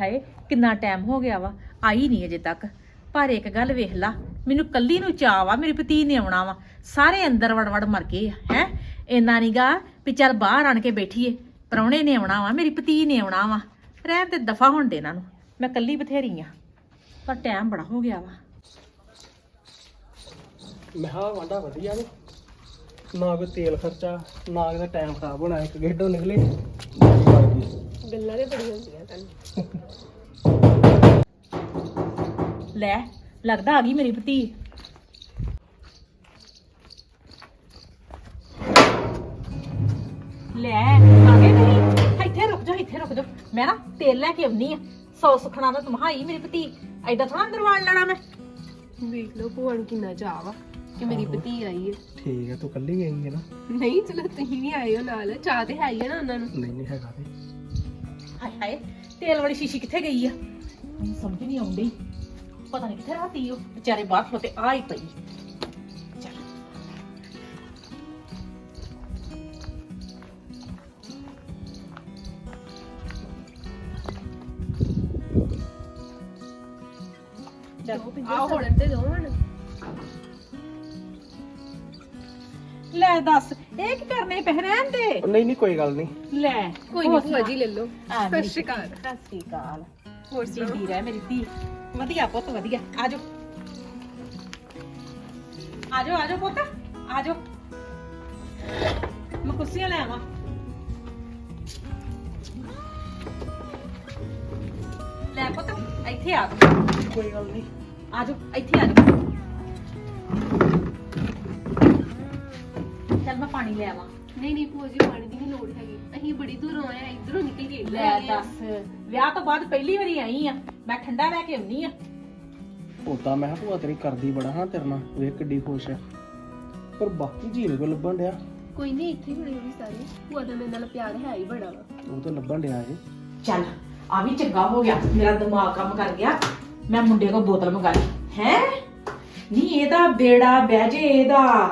ਹਾਏ ਕਿੰਨਾ ਟਾਈਮ ਹੋ ਗਿਆ ਵਾ, ਆਈ ਨਹੀਂ ਅਜੇ ਤੱਕ। ਪਰ ਇੱਕ ਗੱਲ ਵੇਖ ਲਾ, ਮੈਨੂੰ ਕੱਲੀ ਨੂੰ ਚਾਅ ਵਾ, ਮੇਰੀ ਪਤੀ ਨੇ ਆਉਣਾ ਵਾ, ਸਾਰੇ ਅੰਦਰ ਵੜ ਵੜ ਮਰ ਗਏ ਹੈ? ਇੰਨਾ ਨੀਗਾ ਵੀ ਚੱਲ ਬਾਹਰ ਆਣ ਕੇ ਬੈਠੀਏ, ਪ੍ਰਾਹੁਣੇ ਨੇ ਆਉਣਾ ਵਾ, ਮੇਰੀ ਪਤੀ ਨੇ ਆਉਣਾ ਵਾ, ਰਹਿਣ ਤੇ ਦਫਾ ਹੋਣ ਦੇ ਇਹਨਾਂ ਨੂੰ, ਮੈਂ ਕੱਲੀ ਬਥੇਰੀ ਆ, ਪਰ ਟਾਈਮ ਬੜਾ ਹੋ ਗਿਆ ਵਾ। ਮੈਂ ਹਾਂ ਵਾਂਡਾ ਵਧੀਆ ਨੇ, ਨਾ ਕੋਈ ਤੇਲ ਖਰਚਾ, ਨਾ ਕਿਤੇ ਟਾਈਮ ਖਰਾਬ ਹੋਣਾ, ਇੱਕ ਗੇਡੋਂ ਨਿਕਲੇ। ਗੱਲਾਂ ਦੇ ਬੜੀਆਂ ਹੁੰਦੀਆਂ ਤੈਨੂੰ ਲੈ ਲੱਗਦਾ ਆ ਗਈ ਮੇਰੀ ਭਤੀ। ਲੈ ਆ ਗਏ ਤੁਸੀਂ? ਇੱਥੇ ਰੁਕ ਜਾ ਇੱਥੇ ਰੁਕ ਜਾ ਮੈਂ ਨਾ ਤੇਲ ਲੈ ਕੇ ਆਉਣੀ ਆ। ਸੌ ਸੁਖਣਾ ਦਾ ਤੁਮਹਾਈ ਮੇਰੀ ਭਤੀ। ਐਡਾ ਥੋੜਾ ਅੰਦਰ ਵਾੜ ਲੈਣਾ ਮੈਂ। ਵੇਖ ਲਓ ਭੂਆ ਨੂੰ ਕਿੰਨਾ ਚਾਅ ਵਾ ਕਿ ਮੇਰੀ ਭਤੀ ਆਈ ਹੈ। ਠੀਕ ਹੈ ਤੂੰ ਕੱਲੀ ਗਈ ਹੈ ਨਾ? ਨਹੀਂ ਚਲੋ ਤੁਸੀਂ ਵੀ ਆਏ ਹੋ ਨਾਲ। ਚਾਹ ਤੇ ਹੈ ਹੀ ਹੈ ਨਾ ਉਹਨਾਂ ਨੂੰ। ਨਹੀਂ ਨਹੀਂ ਹੈਗਾ ਤੇ। ਹਾਏ ਹਾਏ ਤੇਲ ਵਾਲੀ ਸ਼ੀਸ਼ੀ ਕਿੱਥੇ ਗਈ ਆ? ਮੈਨੂੰ ਸਮਝ ਨਹੀਂ ਆਉਂਦੀ। ਪਤਾ ਨਹੀਂ ਕਿੱਥੇ ਰਾਤੀ ਉਹ ਵਿਚਾਰੇ ਬਾਹਰ ਖਲੋਤੇ ਆ ਹੀ ਪਈ। ਆਹ। ਹੋੜਨ ਤੇ ਦੋ ਹੁਣ। ਲੈ ਦੱਸ ਇਹ ਕੀ ਕਰਨੇ ਪਹਿਰਾਨ ਦੇ? ਨਹੀਂ ਨਹੀਂ ਕੋਈ ਗੱਲ ਨਹੀਂ। ਲੈ ਕੋਈ ਨਹੀਂ ਭੂਆ ਜੀ ਲੈ ਲਓ। ਸਤਿ ਸ਼੍ਰੀ ਅਕਾਲ। ਸਤਿ ਸ਼੍ਰੀ ਅਕਾਲ। ਹੋਰ ਜਿੰਦੀ ਰਹਿ ਮੇਰੀ ਧੀ। ਵਧੀਆ ਪੁੱਤ ਵਧੀਆ। ਆਜੋ। ਆਜੋ ਆਜੋ ਪੁੱਤ। ਆਜੋ। ਮੈਂ ਕੁਰਸੀਆਂ ਲੈ ਆਵਾਂ। ਲੈ ਪੁੱਤ ਇੱਥੇ ਆ ਕੋਈ ਗੱਲ ਨਹੀਂ। ਆਜੋ ਇੱਥੇ ਆਜੋ ਪਾਣੀ ਲੈ ਆਵਾਂ। ਨਹੀਂ ਨਹੀਂ ਭੂਆ ਜੀ ਪਾਣੀ ਦੀ ਨਹੀਂ ਲੋੜ ਹੈਗੀ। ਅਸੀਂ ਬੜੀ ਦੂਰੋਂ ਆਏ ਆ ਇਧਰੋਂ ਨਿਕਲ ਕੇ ਇੱਧਰ ਲੈ ਆ ਗਏ ਆ। ਦੱਸ ਵਿਆਹ ਤੋਂ ਬਾਅਦ ਪਹਿਲੀ ਵਾਰੀ ਆਈ ਆ। ਮੈਂ ਠੰਡਾ ਲੈ ਕੇ ਆਉਣੀ ਆ। ਉਦਾਂ ਮੈਂ ਕਿਹਾ ਭੂਆ ਤੇਰੀ ਕਰਦੀ ਬੜਾ ਹਾਂ ਤੇਰੇ ਨਾਲ। ਵੇਖ ਕਿੱਡੀ ਖੁਸ਼ ਹੈ ਪਰ ਬਾਕੀ ਝੀਲ ਕੋ ਲੱਭਣ ਡਿਆ। ਕੋਈ ਨਹੀਂ ਇੱਥੇ ਬੜੇ ਵੀ ਸਾਰੇ। ਭੂਆ ਦਾ ਮੇਰੇ ਨਾਲ ਪਿਆਰ ਹੈ ਹੀ ਬੜਾ ਵਾ। ਉਹ ਤਾਂ ਲੱਭਣ ਡਿਆ ਏ। ਚੱਲ ਆ ਵੀ ਚੰਗਾ ਹੋ ਗਿਆ। ਮੇਰਾ ਦਿਮਾਗ ਕੰਮ ਕਰ ਗਿਆ। ਮੈਂ ਮੁੰਡੇ ਕੋ ਬੋਤਲ ਮੰਗਾ ਲਈ। ਹੈ? ਨਹੀਂ ਇਹਦਾ ਬੇੜਾ ਬਹਿ ਜੇ ਇਹਦਾ।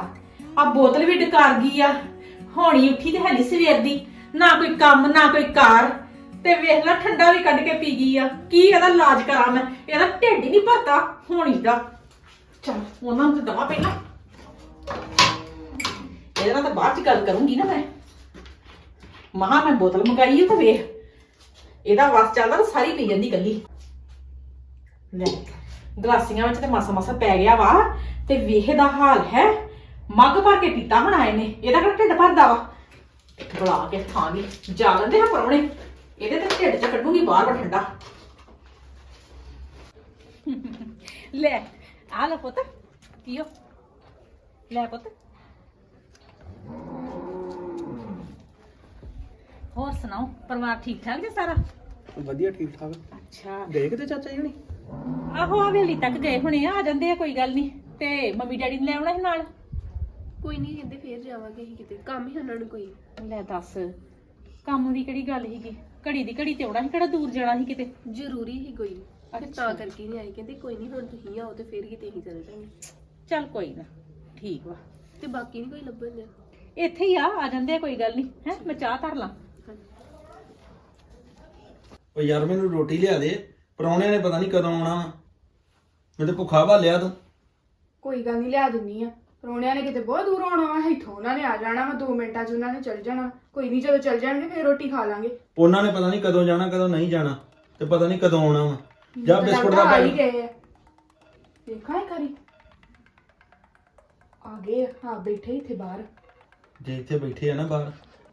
ਆ ਬੋਤਲ ਵੀ ਡਕਾਰ ਗਈ ਆ। ਹੋਣੀ ਉੱਠੀ ਤੇ ਹੈਲੀ ਸਵੇਰ ਦੀ। ਨਾ ਕੋਈ ਕੰਮ, ਨਾ ਕੋਈ ਕਾਰ। ਤੇ ਵੇਖ ਲੈ, ਠੰਡਾ ਵੀ ਕੱਢ ਕੇ ਪੀ ਗਈ ਆ। ਕੀ ਇਹਦਾ ਇਲਾਜ ਕਰਾਂ ਮੈਂ? ਇਹਦਾ ਢਿੱਡ ਹੀ ਨਹੀਂ ਭਰਦਾ ਹੋਣੀ ਦਾ। ਚੱਲ, ਉਹਨਾਂ ਨੂੰ ਦਵਾ ਪਹਿਲਾਂ। ਇਹਦੇ ਨਾਲ ਤਾਂ ਬਾਅਦ ਚ ਗੱਲ ਕਰੂੰਗੀ ਨਾ ਮੈਂ। ਮਹਾ ਮੈਂ ਬੋਤਲ ਮੰਗਾਈ ਆ ਤਾਂ ਵੇਖ। ਇਹਦਾ ਵਸ ਚੱਲਦਾ ਤਾਂ ਸਾਰੀ ਪੀ ਜਾਂਦੀ ਕੱਲੀ ਲੈ, ਗਲਾਸੀਆਂ ਵਿੱਚ ਤੇ ਮਾਸਾ ਮਾਸਾ ਪੈ ਗਿਆ ਵਾ। ਤੇ ਵੇਖ ਦਾ ਹਾਲ ਹੈ। ਮੱਗ ਭਰ ਕੇ ਪੀਤਾ ਹੁਣ ਆਏ ਨੇ ਇਹਦਾ ਕਿਹੜਾ ਢਿੱਡ ਭਰਦਾ ਵਾ? ਬੁਲਾ ਕੇ ਖਾਂਗੀ ਜਾ ਲੈਂਦੇ ਹਾਂ ਪਰਉਣੇ ਇਹਦੇ ਤੇ ਢਿੱਡ ਚ ਕੱਢੂਗੀ ਬਾਹਰ ਵਾ ਠੰਡਾ ਲੈ ਆ ਲੈ ਪੁੱਤ ਪੀਓ। ਲੈ ਪੁੱਤ। ਹੋਰ ਸੁਣਾਓ ਪਰਿਵਾਰ ਠੀਕ ਠਾਕ ਜੀ ਸਾਰਾ? ਵਧੀਆ ਠੀਕ ਠਾਕ। ਅੱਛਾ। ਗਏ ਕਿਤੇ ਚਾਚਾ ਜੀ ਹੁਣੀ? ਆਹੋ ਆ ਵੇਲੀ ਤੱਕ ਗਏ ਹੁਣੇ ਆ ਆ ਜਾਂਦੇ ਆ ਕੋਈ ਗੱਲ ਨਹੀਂ। ਤੇ ਮੰਮੀ ਡੈਡੀ ਨੇ ਲੈ ਆਉਣਾ ਸੀ ਨਾਲ? ਕੋਈ ਨਹੀਂ ਕਹਿੰਦੇ ਫੇਰ ਜਾਵਾਂਗੇ ਅਸੀਂ ਕਿਤੇ। ਕੰਮ ਹੀ ਉਹਨਾਂ ਨੂੰ ਕੋਈ। ਲੈ ਦੱਸ ਕੰਮ ਦੀ ਕਿਹੜੀ ਗੱਲ ਸੀਗੀ? ਘੜੀ ਦੀ ਘੜੀ ਤੇ ਆਉਣਾ ਸੀ ਕਿਹੜਾ ਦੂਰ ਜਾਣਾ ਸੀ ਕਿਤੇ? ਜ਼ਰੂਰੀ ਹੀ ਕੋਈ। ਫਿਰ ਅੱਛਾ। ਤਾਂ ਕਰਕੇ ਨਹੀਂ ਆਈ ਕਹਿੰਦੇ ਕੋਈ ਨਹੀਂ ਹੁਣ ਤੁਸੀਂ ਆਓ ਤੇ ਫੇਰ ਕਿਤੇ ਹੀ ਚੱਲ ਜਾਵਾਂਗੇ ਚੱਲ ਕੋਈ ਨਾ ਠੀਕ ਵਾ। ਤੇ ਬਾਕੀ ਨਹੀਂ ਕੋਈ ਲੱਭਣ ਦਿਆ? ਇੱਥੇ ਹੀ ਆ ਆ ਜਾਂਦੇ ਆ ਕੋਈ ਗੱਲ ਨਹੀਂ। ਹੈ ਮੈਂ ਚਾਹ ਧਰ ਲਾਂ। ਓ ਯਾਰ ਮੈਨੂੰ ਰੋਟੀ ਲਿਆ ਦੇ। ਪਰੌਣਿਆਂ ਨੇ ਪਤਾ ਨਹੀਂ ਕਦੋਂ ਆਉਣਾ ਵਾ। ਮੈਂ ਤੇ ਭੁੱਖਾ ਭਾਲਿਆ ਤੂੰ। ਕੋਈ ਗੱਲ ਨਹੀਂ ਲਿਆ ਦਿੰਨੀ ਆ। ਪਰੋਣਿਆਂ ਨੇ ਕਿਤੇ ਬਹੁਤ ਦੂਰ ਆਉਣਾ ਵਾ ਇੱਥੋਂ ਉਹਨਾਂ ਨੇ ਆ ਜਾਣਾ ਵਾ 2 ਮਿੰਟਾਂ 'ਚ ਉਹਨਾਂ ਨੇ ਚੱਲ ਜਾਣਾ। ਕੋਈ ਨਹੀਂ ਜਦੋਂ ਚੱਲ ਜਾਣਗੇ ਫੇਰ ਰੋਟੀ ਖਾ ਲਾਂਗੇ। ਉਹਨਾਂ ਨੇ ਪਤਾ ਨਹੀਂ ਕਦੋਂ ਜਾਣਾ ਕਦੋਂ ਨਹੀਂ ਜਾਣਾ ਤੇ ਪਤਾ ਨਹੀਂ ਕਦੋਂ ਆਉਣਾ ਵਾ। ਜਾ ਬਿਸਕੁਟ ਦਾ ਆ ਹੀ ਪੈਕ ਗਏ ਆ। ਦੇਖਾਂ ਇੱਕ ਵਾਰੀ। ਆ ਗਏ ਆ, ਹਾਂ ਬੈਠੇ ਇੱਥੇ ਬਾਹਰ। ਜੇ ਇੱਥੇ ਬੈਠੇ ਆ ਨਾ ਬਾਹਰ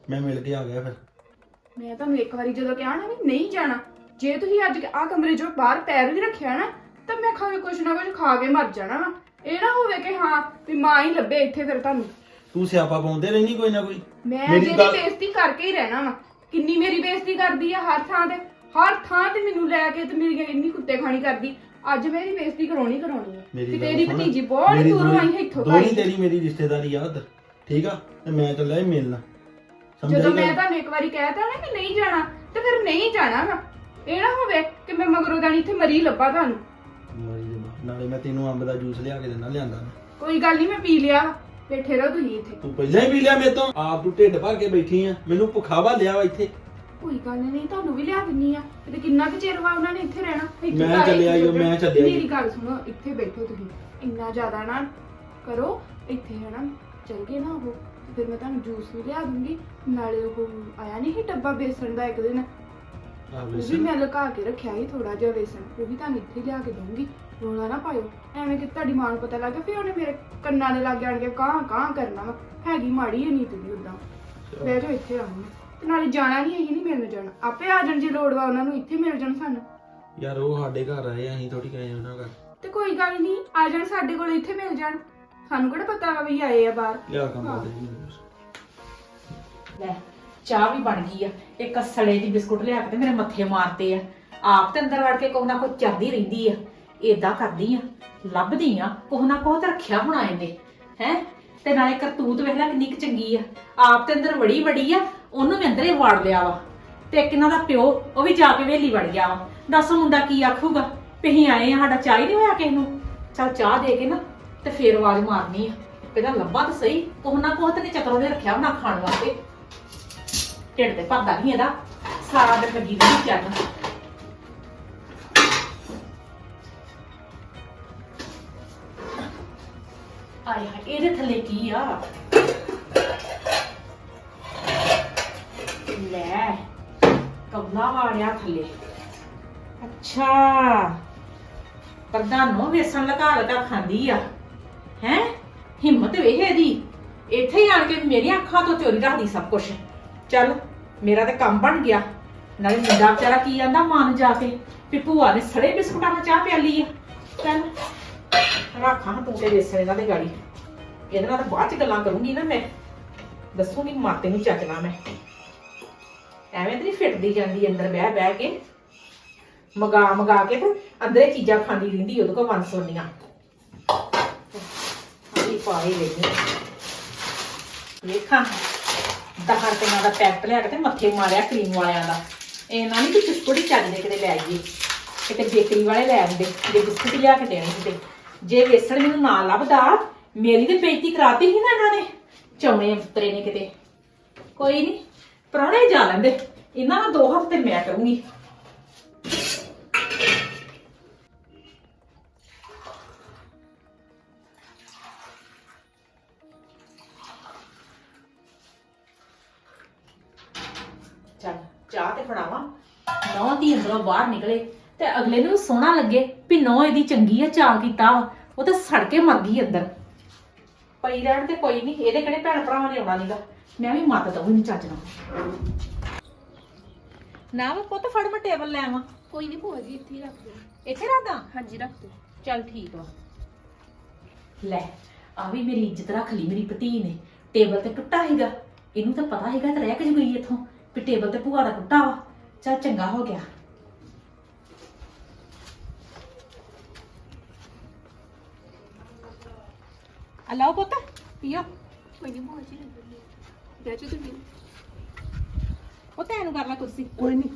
ਮੈਂ ਮਿਲ ਕੇ ਆ ਗਿਆ ਫਿਰ। ਮੈਂ ਤੁਹਾਨੂੰ ਇੱਕ ਵਾਰੀ ਜਦੋਂ ਕਿਹਾ ਨਾ ਵੀ ਨਹੀਂ ਜਾਣਾ ਜੇ ਤੁਸੀਂ ਅੱਜ ਆ ਕਮਰੇ 'ਚੋਂ ਬਾਹਰ ਪੈਰ ਵੀ ਰੱਖਿਆ ਨਾ ਤਾਂ ਮੈਂ ਖਾ ਕੁਛ ਨਾ ਕੁਛ ਖਾ ਕੇ ਮਰ ਜਾਣਾ ਵਾ। ਇਹ ਨਾ ਹੋਵੇ ਕਿ ਹਾਂ ਵੀ ਮਾਂ ਹੀ ਲੱਭੇ ਇੱਥੇ ਫਿਰ ਤੁਹਾਨੂੰ। ਤੂੰ ਸਿਆਪਾ ਪਾਉਂਦੇ ਰਹਿਣੀ ਕੋਈ ਨਾ ਕੋਈ। ਮੈਂ ਮੇਰੀ ਗੱਲ- ਬੇਇੱਜ਼ਤੀ ਕਰਕੇ ਹੀ ਰਹਿਣਾ ਵਾ। ਕਿੰਨੀ ਮੇਰੀ ਬੇਇੱਜ਼ਤੀ ਕਰਦੀ ਆ ਹਰ ਥਾਂ ਤੇ। ਹਰ ਥਾਂ ਤੇ ਮੈਨੂੰ ਲੈ ਕੇ ਤੇ ਮੇਰੀ ਇੰਨੀ ਕੁੱਤੇ ਖਾਣੀ ਕਰਦੀ। ਅੱਜ ਮੇਰੀ ਬੇਇੱਜ਼ਤੀ ਕਰਾਉਣੀ ਕਰਾਉਣੀ ਆ। ਮੇਰੀ ਕਿ ਤੇਰੀ ਸੁਣ। ਭਤੀਜੀ ਬਹੁਤ ਮੇਰੀ ਦੂਰੋਂ ਦੋਹਰੀ- ਆਈ ਇੱਥੋਂ ਦੋਹਰੀ ਭਾਈ ਤੇਰੀ ਮੇਰੀ ਰਿਸ਼ਤੇਦਾਰੀ ਆ ਉੱਧਰ। ਠੀਕ ਆ? ਤੇ ਮੈਂ ਚੱਲਿਆ ਸੀ ਮਿਲਣਾ। ਸਮਝ ਜਦੋਂ ਮੈਂ? ਤੁਹਾਨੂੰ ਇੱਕ ਵਾਰੀ ਕਹਿਤਾ ਨਾ ਕਿ ਨਹੀਂ ਜਾਣਾ ਤੇ ਫਿਰ ਨਹੀਂ ਜਾਣਾ ਵਾ। ਇਹ ਨਾ ਹੋਵੇ ਕਿ ਮੈਂ ਮਗਰੋਂ ਦਾਣੀ ਇੱਥੇ ਮਰੀ ਲੱਭਾ ਤੁਹਾਨੂੰ। ਨਾਲੇ ਮੈਂ ਤੈਨੂੰ ਅੰਬ ਦਾ ਜੂਸ ਲਿਆ ਕੇ ਦੇਣਾ ਲਿਆਂਦਾ ਮੈਂ। ਕੋਈ ਗੱਲ ਨਹੀਂ ਮੈਂ ਪੀ ਲਿਆ। ਬੈਠੇ ਰਹੋ ਤੁਸੀਂ ਇੱਥੇ। ਤੂੰ ਪਹਿਲਾਂ ਹੀ ਪੀ ਲਿਆ ਮੇਰੇ ਤੋਂ। ਆਪ ਤੂੰ ਢਿੱਡ ਭਰ ਕੇ ਬੈਠੀ ਆ। ਮੈਨੂੰ ਭੁੱਖਾ ਭਾਲਿਆ ਵਾ ਇੱਥੇ। ਕੋਈ ਗੱਲ ਨਹੀਂ ਤੁਹਾਨੂੰ ਵੀ ਲਿਆ ਦਿੰਨੀ ਆ। ਤੇ ਕਿੰਨਾ ਕੁ ਚਿਰ ਵਾ ਉਹਨਾਂ ਨੇ ਇੱਥੇ ਰਹਿਣਾ? ਇੱਥੇ ਮੈਂ ਆਏ ਚੱਲਿਆ ਈ ਓ, ਮੈਂ ਚੱਲਿਆ ਈ। ਮੇਰੀ ਗੱਲ ਸੁਣੋ ਇੱਥੇ ਬੈਠੋ ਤੁਸੀਂ। ਇੰਨਾ ਜ਼ਿਆਦਾ ਨਾ ਕਰੋ। ਇੱਥੇ ਹਨਾ ਚਲ ਗਏ ਨਾ ਉਹ। ਤੇ ਫਿਰ ਮੈਂ ਤੁਹਾਨੂੰ ਜੂਸ ਵੀ ਲਿਆ ਦੂੰਗੀ। ਨਾਲੇ ਉਹ ਆਇਆ ਨਹੀਂ ਸੀ ਡੱਬਾ ਬੇਸਣ ਦਾ ਇੱਕ ਦਿਨ। ਆਹ ਉਹ ਵੀ ਵੇਸਣ। ਮੈਂ ਲੁਕਾ ਕੇ ਰੱਖਿਆ ਸੀ ਥੋੜਾ ਜਿਹਾ ਵੇਸਣ ਉਹ ਵੀ ਤੁਹਾਨੂੰ ਇੱਥੇ ਲਿਆ ਕੇ ਦਊਂਗੀ। ਰੋਣਾ ਨਾ ਪਾਇਓ। ਐਵੇਂ ਕਿ ਤੁਹਾਡੀ ਮਾਂ ਨੂੰ ਪਤਾ ਲੱਗ ਗਿਆ ਫਿਰ ਉਹਨੇ ਮੇਰੇ ਕੰਨਾਂ ਦੇ ਲੱਗ ਆਣ ਕੇ ਕਾਂ ਕਾਂ ਕਰਨਾ ਵਾ। ਹੈਗੀ ਮਾੜੀ ਹੈ ਨੀਤ ਦੀ ਉਦਾਂ ਬਹਿ ਜਾਓ ਇੱਥੇ ਆਉਂ ਤੇ ਨਾਲੇ ਜਾਣਾ ਨਹੀਂ ਅਸੀਂ ਨਹੀਂ ਮਿਲਣ ਜਾਣਾ। ਆਪੇ ਆ ਜਾਣ ਜੇ ਲੋੜ ਵਾ ਉਹਨਾਂ ਨੂੰ ਇੱਥੇ ਮਿਲ ਜਾਣ ਸਾਨੂੰ। ਯਾਰ ਉਹ ਸਾਡੇ ਘਰ ਆਏ ਅਸੀਂ ਥੋੜੀ ਗਏ ਉਹਨਾਂ ਘਰ। ਤੇ ਕੋਈ ਗੱਲ ਨਹੀਂ ਆ ਜਾਣ ਸਾਡੇ ਕੋਲ ਇੱਥੇ ਮਿਲ ਜਾਣ। ਸਾਨੂੰ ਕਿਹੜਾ ਪਤਾ ਵਾ ਵੀ ਆਏ ਆ ਬਾਹਰ। ਲਿਆ ਕੰਮ ਕਰਦੇ ਜੀ ਲੈ ਚਾਹ ਵੀ ਬਣ ਗਈ ਆ। ਇੱਕ ਸੜੇ ਦੀ ਬਿਸਕੁਟ ਲਿਆ ਕੇ ਤੇ ਮੇਰੇ ਮੱਥੇ ਮਾਰਤੇ ਆ। ਆਪ ਤੇ ਅੰਦਰ ਵੜ ਕੇ ਕੋਹ ਨਾ ਕੋ ਚਰਦੀ ਰਹਿੰਦੀ ਆ। ਏਦਾਂ ਕਰਦੀ ਆ, ਲੱਭਦੀ ਆ ਕੋਹ ਨਾ ਕੋਹ ਤੇ ਰੱਖਿਆ ਹੋਣਾ ਇਹਨੇ, ਹੈ? ਤੇ ਨਾਲੇ ਕਰਤੂਤ ਵੇਖ ਲੈ ਕਿੰਨੀ ਕੁ ਚੰਗੀ ਆ। ਆਪ ਤੇ ਅੰਦਰ ਵੜੀ ਵੜੀ ਆ, ਉਹਨੂੰ ਵੀ ਅੰਦਰੇ ਵਾੜ ਲਿਆ ਵਾ। ਤੇ ਇੱਕ ਇਹਨਾਂ ਦਾ ਪਿਓ, ਉਹ ਵੀ ਜਾ ਕੇ ਵੇਲੀ ਵੜ ਗਿਆ ਵਾ। ਦੱਸ ਮੁੰਡਾ ਕੀ ਆਖੂਗਾ? ਵੀ ਆਏ ਆ, ਸਾਡਾ ਚਾਹ ਹੀ ਨਹੀਂ ਹੋਇਆ ਕਿਸੇ ਨੂੰ। ਚੱਲ ਚਾਹ ਦੇ ਕੇ ਨਾ, ਤੇ ਫੇਰ ਆਵਾਜ਼ ਮਾਰਨੀ ਆ। ਪਹਿਲਾਂ ਲੱਭਾ ਤਾਂ ਸਹੀ ਕੋਹ ਨਾ ਕੋਹ ਤੇ ਨੇ ਚੱਕਰੋਂ ਦੇ ਰੱਖਿਆ ਹੋਣਾ ਖਾਣ ਵਾਸਤੇ। ਢਿੱਡ ਤੇ ਭਰਦਾ ਨਹੀਂ ਇਹਦਾ। ਸਾਰਾ ਦਿਨ ਲੱਗੀ ਨਹੀਂ ਚੱਲ ਆਏ ਹਾਏ, ਇਹਦੇ ਥੱਲੇ ਕੀ ਆ? ਲੈ ਕਬਲਾ ਵਾੜਿਆ ਥੱਲੇ। ਅੱਛਾ ਪ੍ਰਧਾਨੋ ਵੇਸਣ ਲਗਾ ਲਗਾ ਖਾਂਦੀ ਆ। ਹੈ? ਹਿੰਮਤ ਵੇਖ ਇਹਦੀ। ਇੱਥੇ ਹੀ ਆਣ ਕੇ ਮੇਰੀਆਂ ਅੱਖਾਂ ਤੋਂ ਚੋਰੀ ਰੱਖਦੀ ਸਭ ਕੁਝ ਚੱਲ, ਮੇਰਾ ਤੇ ਕੰਮ ਬਣ ਗਿਆ। ਨਾਲੇ ਮੁੰਡਾ ਵਿਚਾਰਾ ਕੀ ਆਂਦਾ ਮਾਂ ਜਾ ਕੇ? ਵੀ ਭੂਆ ਨੇ ਸੜੇ ਬਿਸਕੁਟਾਂ ਨਾਲ ਚਾਹ ਪਿਆਲੀ ਆ। ਚੱਲ। ਰੱਖਾਂ ਤੂੰ ਤੇ ਵੇਸਣ ਇਹਨਾਂ ਦੇ ਗਾੜੀ। ਇਹਦੇ ਨਾਲ ਤਾਂ ਬਾਅਦ ਚ ਗੱਲਾਂ ਕਰੂੰਗੀ ਨਾ ਮੈਂ। ਦੱਸੂਗੀ ਮਾਤੇ ਨੂੰ ਚੱਕਣਾ ਮੈਂ। ਐਵੇਂ ਤੇ ਨਹੀਂ ਫਿੱਟਦੀ ਜਾਂਦੀ ਅੰਦਰ ਬਹਿ ਬਹਿ ਕੇ। ਮਗਾ ਮਗਾ ਕੇ ਤੇ ਅੰਦਰੇ ਚੀਜ਼ਾਂ ਖਾਂਦੀ ਰਹਿੰਦੀ, ਉਹਦੇ ਕੋਲ ਵੰਸ ਸੋਨੀਆਂ ਆਈ ਪਾਏ ਲੈਣੀ ਵੇਖਾਂ। ਦਹਾਂ ਰੁਪਈਆਂ ਦਾ ਪੈਕਟ ਲਿਆ ਕੇ ਤੇ ਮੱਥੇ ਮਾਰਿਆ ਕਰੀਮ ਵਾਲਿਆਂ ਦਾ। ਇਹਨਾਂ ਨਹੀਂ ਕਿ ਬਿਸਕੁਟ ਹੀ ਚੱਜ ਦੇ ਕਿਤੇ ਲੈ ਆਈਏ। ਕਿਤੇ ਬੇਕਰੀ ਵਾਲੇ ਲੈ ਆਉਂਦੇ, ਜੇ ਬਿਸਕੁਟ ਲਿਆ ਕੇ ਦੇਣੇ ਕਿਤੇ ਜੇ ਵੇਸਣ ਮੈਨੂੰ ਨਾ ਲੱਭਦਾ, ਮੇਰੀ ਤੇ ਬੇਇੱਜ਼ਤੀ ਕਰਾਤੀ ਸੀ ਨਾ ਇਹਨਾਂ ਨੇ। ਚੌਣੇ ਅੰਤਰੇ ਨੇ ਕਿਤੇ। ਕੋਈ ਨਹੀਂ ਪ੍ਰਾਹੁਣੇ ਜਾ ਲੈਂਦੇ। ਇਹਨਾਂ ਨਾਲ ਦੋ ਹਫ਼ਤੇ ਮੈਂ ਕਰੂੰਗੀ। ਚੱਲ, ਚਾਹ ਤੇ ਫੜਾਵਾਂ। ਨੌ ਧੀ ਅੰਦਰੋਂ ਬਾਹਰ ਨਿਕਲੇ। ਤੇ ਅਗਲੇ ਨੂੰ ਸੋਹਣਾ ਲੱਗੇ ਵੀ ਨੌ ਇਹਦੀ ਚੰਗੀ ਆ ਚਾਹ ਕੀਤਾ ਵਾ। ਉਹ ਤਾਂ ਸੜ ਕੇ ਮਰ ਗਈ ਅੰਦਰ। ਪਈ ਰਹਿਣ ਤੇ ਕੋਈ ਨਹੀਂ ਇਹਦੇ ਕਿਹੜੇ ਭੈਣ ਭਰਾਵਾਂ ਨੇ ਆਉਣਾ ਨੀਗਾ? ਮੈਂ ਵੀ ਮੱਤ ਦਊਂ ਨਹੀਂ ਚੱਜ ਨਾਲ। ਨਾ ਵਾ ਪੁੱਤ ਫੜ ਮੈਂ ਟੇਬਲ ਲੈ ਆਵਾਂ। ਕੋਈ ਨਹੀਂ ਭੂਆ ਜੀ ਇੱਥੇ ਹੀ ਰੱਖ ਦਿਓ। ਇੱਥੇ ਰੱਖਦਾ ਹਾਂਜੀ ਰੱਖ ਦਿਓ। ਚੱਲ ਠੀਕ ਵਾ। ਲੈ ਆ ਵੀ ਮੇਰੀ ਇੱਜ਼ਤ ਰੱਖ ਲਈ ਮੇਰੀ ਭਤੀ ਨੇ। ਟੇਬਲ ਤੇ ਟੁੱਟਾ ਹੈਗਾ ਇਹਨੂੰ ਤਾਂ ਪਤਾ ਹੈਗਾ ਤੇ ਰਹਿ ਕੇ ਗਈ ਇੱਥੋਂ ਵੀ ਟੇਬਲ ਤੇ ਭੂਆ ਦਾ ਟੁੱਟਾ ਵਾ। ਚੱਲ ਚੰਗਾ ਹੋ ਗਿਆ। ਲਓ ਪੁੱਤ ਪੀਓ। ਕੋਈ ਨਹੀਂ ਭੂਆ ਜੀ ਲੱਗ ਗਈ ਬਹਿ ਜਾਓ ਤੁਸੀਂ ਉਹ ਤੈਨੂੰ ਕਰ ਲੈ ਕੁਰਸੀ। ਕੋਈ ਨਹੀਂ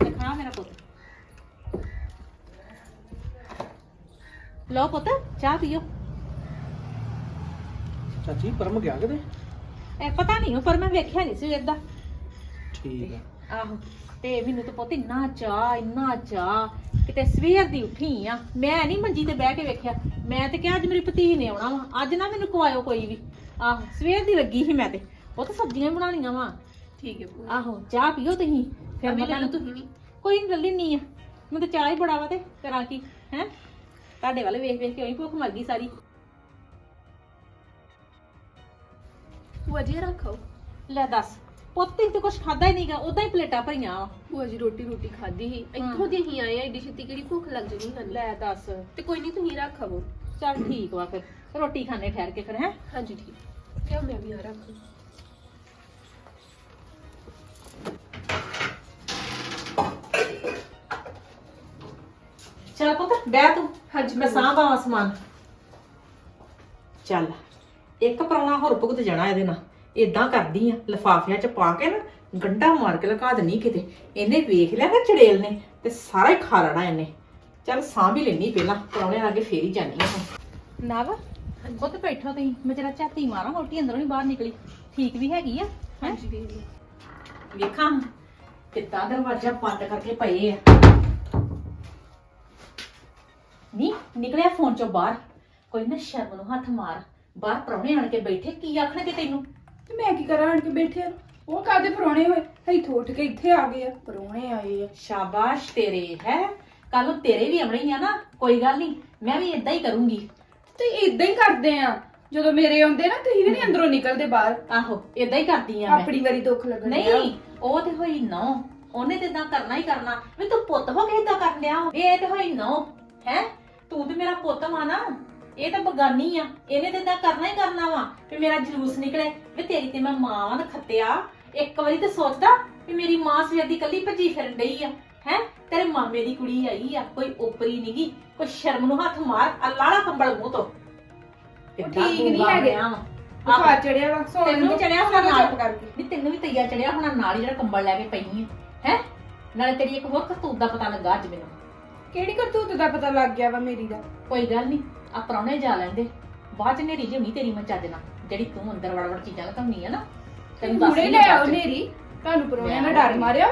ਤੇ ਖਾ ਮੇਰਾ ਪੁੱਤ। ਲਓ ਪੁੱਤ ਚਾਹ ਪੀਓ। ਚਾਚੀ ਪਰਮ ਗਿਆ ਕਿਤੇ? ਇਹ ਪਤਾ ਨਹੀਂ ਪਰ ਮੈਂ ਵੇਖਿਆ ਨਹੀਂ ਸੀ ਏਦਾਂ ਠੀਕ ਆ। ਆਹੋ ਤੇ ਮੈਨੂੰ ਤਾਂ ਪੁੱਤ ਇੰਨਾ ਚਾਹ ਇੰਨਾ ਚਾਹ ਕਿਤੇ ਸਵੇਰ ਦੀ ਉੱਠੀ ਆ। ਮੈਂ ਨਹੀਂ ਮੰਜੀ ਤੇ ਬਹਿ ਕੇ ਵੇਖਿਆ। ਮੈਂ ਤੇ ਕਿਹਾ ਅੱਜ ਮੇਰੀ ਭਤੀ ਨੇ ਆਉਣਾ ਵਾ। ਅੱਜ ਨਾ ਮੈਨੂੰ ਕਵਾਇਓ ਕੋਈ ਵੀ। ਆਹੋ ਸਵੇਰ ਦੀ ਲੱਗੀ ਸੀ ਮੈਂ ਤੇ। ਉਹ ਤਾਂ ਸਬਜ਼ੀਆਂ ਬਣਾਉਣੀਆਂ ਵਾ। ਠੀਕ ਹੈ ਭੂਆ ਆਹੋ ਚਾਹ ਪੀਓ ਤੁਸੀਂ। ਫਿਰ ਮੈਂ ਤੁਹਾਨੂੰ ਤੁਸੀਂ ਵੀ। ਕੋਈ ਨਹੀਂ ਲੱਲੀ ਨਹੀਂ ਆ। ਮੈਂ ਤਾਂ ਚਾਹ ਹੀ ਬੜਾ ਵਾ ਤੇ। ਕਰਾਂ ਕੀ ਹੈ? ਤੁਹਾਡੇ ਵੱਲ ਵੇਖ ਵੇਖ ਕੇ ਉਹੀ ਭੁੱਖ ਮਰ ਗਈ ਸਾਰੀ। ਭੂਆ ਜੀ ਇਹ ਰੱਖੋ। ਲੈ ਦੱਸ। ਪੁੱਤ ਤੇ ਕੁਝ ਖਾਦਾ ਹੀ ਨਹੀਂਗਾ ਉਦਾਂ ਹੀ ਪਲੇਟਾਂ ਭਰੀਆਂ ਵਾ। ਭੂਆ ਜੀ ਰੋਟੀ ਰੋਟੀ ਖਾਦੀ ਸੀ। ਇੱਥੋਂ ਦੀ ਹੀ ਆਏ ਆ ਏਡੀ ਛੇਤੀ ਕਿਹੜੀ ਭੁੱਖ ਲੱਗ ਜਣੀ ਸਾਨੂੰ ਲੈ ਦੱਸ। ਤੇ ਕੋਈ ਨਹੀਂ ਤੁਸੀਂ ਰੱਖੋ ਚੱਲ ਠੀਕ ਵਾ ਫਿਰ। ਰੋਟੀ ਖਾਣੇ ਠਹਿਰ ਕੇ ਫਿਰ ਹੈ? ਹਾਂਜੀ ਠੀਕ। ਲਿਆਓ ਮੈਂ ਵੀ ਆ ਰੱਖ ਚੱਲ ਪੁੱਤ ਬਹਿ ਤੂੰ। ਹਾਂਜੀ ਮੈਂ ਸਾਂਭਾਂ ਸਮਾਨ। ਚੱਲ ਇੱਕ ਪਰੌਣਾ ਹੋਰ ਭੁਗਤ ਜਾਣਾ ਇਹਦੇ ਨਾਲ। ਇਦਾਂ ਕਰਦੀ ਆ ਲਫਾਫਿਆਂ ਚ ਪਾ ਕੇ ਨਾ ਗੰਡਾ ਮਾਰ ਕੇ ਲਗਾ ਦੇਣੀ ਕਿਤੇ। ਇਹਨੇ ਵੇਖ ਲਿਆ ਨਾ ਚੜੇਲ ਨੇ ਤੇ ਸਾਰਾ ਹੀ ਖਾ ਲੈਣਾ ਇਹਨੇ। ਚੱਲ ਸਾਂਭ ਹੀ ਲੈਣੀ ਪਹਿਲਾਂ ਪਰੌਣੇ ਲਾਗੇ ਫੇਰ ਹੀ ਜਾਨੀ ਆ ਨਵ ਤੇ ਬੈਠੋ ਤੁਸੀਂ ਮੈਂ ਜਰਾ ਝਾਤੀ ਮਾਰਾਂ ਮੋਟੀ ਅੰਦਰੋਂ ਹੀ ਬਾਹਰ ਨਿਕਲੀ। ਠੀਕ ਵੀ ਹੈਗੀ ਆ ਹੈਂ? ਹਾਂਜੀ ਵੇਖ ਲਓ ਵੇਖਾਂ ਕਿੱਦਾਂ ਦਰਵਾਜ਼ਾ ਬੰਦ ਕਰਕੇ ਪਏ ਆ। ਨੀ ਨਿਕਲਿਆ ਫੋਨ ਚੋਂ ਬਾਹਰ। ਕੋਈ ਨਾ ਸ਼ਰਮ ਨੂੰ ਹੱਥ ਮਾਰ। ਬਾਹਰ ਪ੍ਰਾਹੁਣੇ ਆਣ ਕੇ ਬੈਠੇ ਕੀ ਆਖਣਗੇ ਤੈਨੂੰ? ਤੇ ਮੈਂ ਕੀ ਕਰਾਂ ਆਣ ਕੇ ਬੈਠੇ ਆ? ਉਹ ਕਾਦੇ ਪਰੋਣੇ ਹੋਏ? ਇੱਥੋਂ ਉੱਠ ਕੇ ਇੱਥੇ ਆ ਗਏ ਆ ਪਰੋਣੇ ਆਏ ਆ। ਸ਼ਾਬਾਸ਼ ਤੇਰੇ ਹੈ? ਕੱਲ ਨੂੰ ਤੇਰੇ ਵੀ ਆਉਣੇ ਹੀ ਆ ਨਾ ਕੋਈ ਗੱਲ ਨਹੀਂ ਮੈਂ ਵੀ ਇਦਾਂ ਹੀ ਕਰੂੰਗੀ। ਤੇ ਇਦਾਂ ਹੀ ਕਰਦੇ ਆ। ਜਦੋਂ ਮੇਰੇ ਆਉਂਦੇ ਨਾ ਤੁਸੀਂ ਵੀ ਨਹੀਂ ਅੰਦਰੋਂ ਨਿਕਲਦੇ ਬਾਹਰ। ਆਹੋ ਇਦਾਂ ਹੀ ਕਰਦੀ ਆ ਮੈਂ। ਆਪਣੀ ਵਾਰੀ ਦੁੱਖ ਲੱਗਣ ਡਿਆ। ਨਹੀਂ ਉਹ ਤੇ ਹੋਈ ਨੋ। ਉਹਨੇ ਤੇ ਇਦਾਂ ਕਰਨਾ ਹੀ ਕਰਨਾ। ਵੀ ਤੂੰ ਪੁੱਤ ਹੋ ਕੇ ਇਦਾਂ ਕਰ ਲਿਆ ਵੀ। ਇਹ ਤੇ ਹੋਈ ਨੋ ਹੈ? ਤੂੰ ਤੇ ਮੇਰਾ ਪੁੱਤ ਵਾ ਨਾ। ਇਹ ਤਾਂ ਬਗਾਨੀ ਆ। ਇਹਨੇ ਤੇ ਇਦਾਂ ਕਰਨਾ ਹੀ ਕਰਨਾ ਵਾ ਵੀ ਮੇਰਾ ਜਲੂਸ ਨਿਕਲੇ। ਵੀ ਤੇਰੀ ਤੇ ਮੈਂ ਮਾਂ ਵਾਂ ਖੱਤਿਆ। ਇੱਕ ਵਾਰੀ ਤੇ ਸੋਚਦਾ ਵੀ ਮੇਰੀ ਮਾਂ ਸਵੇਰ ਦੀ ਕੱਲੀ ਭੱਜੀ ਫਿਰਨ ਡਈ ਆ। ਹੈ? ਤੇਰੇ ਮਾਮੇ ਦੀ ਕੁੜੀ ਆਈ ਆ ਕੋਈ ਓਪਰੀ ਨਹੀਂਗੀ ਕੋਈ ਸ਼ਰਮ ਨੂੰ ਹੱਥ ਮਾਰ ਅੱਲਾਲਾ ਕੰਬਲ ਮੂੰਹ ਤੋਂ। ਠੀਕ ਨੀ ਗੂੰਗਾ ਹੈਗੇ। ਵਾ। ਬੁਖਾਰ ਚੜਿਆ ਵਾ ਸੌਣ ਤੈਨੂੰ ਨੂੰ ਚੜਿਆ ਹੋਣਾ ਚੁੱਪ ਨਾਲ। ਕਰਕੇ। ਵੀ ਤੈਨੂੰ ਵੀ ਤਈਆ ਚੜਿਆ ਹੋਣਾ ਨਾਲ ਹੀ ਜਿਹੜਾ ਕੰਬਲ ਲੈ ਕੇ ਪਈ ਹੈ ਹੈ? ਨਾਲੇ ਤੇਰੀ ਇੱਕ ਹੋਰ ਕਰਤੂਤ ਦਾ ਪਤਾ ਲੱਗਾ ਅੱਜ ਮੈਨੂੰ। ਕਿਹੜੀ ਕਰਤੂਤ ਦਾ ਪਤਾ ਲੱਗ ਗਿਆ ਵਾ ਮੇਰੀ ਦਾ? ਕੋਈ ਗੱਲ ਨਹੀਂ ਆ ਪ੍ਰਾਹੁਣੇ ਜਾ ਲੈਂਦੇ। ਬਾਅਦ ਚ ਨੇਰੀ ਜਿਹੀ ਤੇਰੀ ਮੈਂ ਚੱਜ ਨਾਲ ਜਿਹੜੀ ਤੂੰ ਅੰਦਰ ਵੜ ਵੜ ਚੀਜ਼ਾਂ ਲਕਾਉਣੀ ਆ ਨਾ ਤੈਨੂੰ ਦੱਸ ਹੁਣੇ ਨਹੀਂ ਲੈ ਆਓ ਨੇਰੀ ਤੁਹਾਨੂੰ ਪਰੋਣਿਆਂ ਦਾ ਡਰ ਮਾਰਿਆ।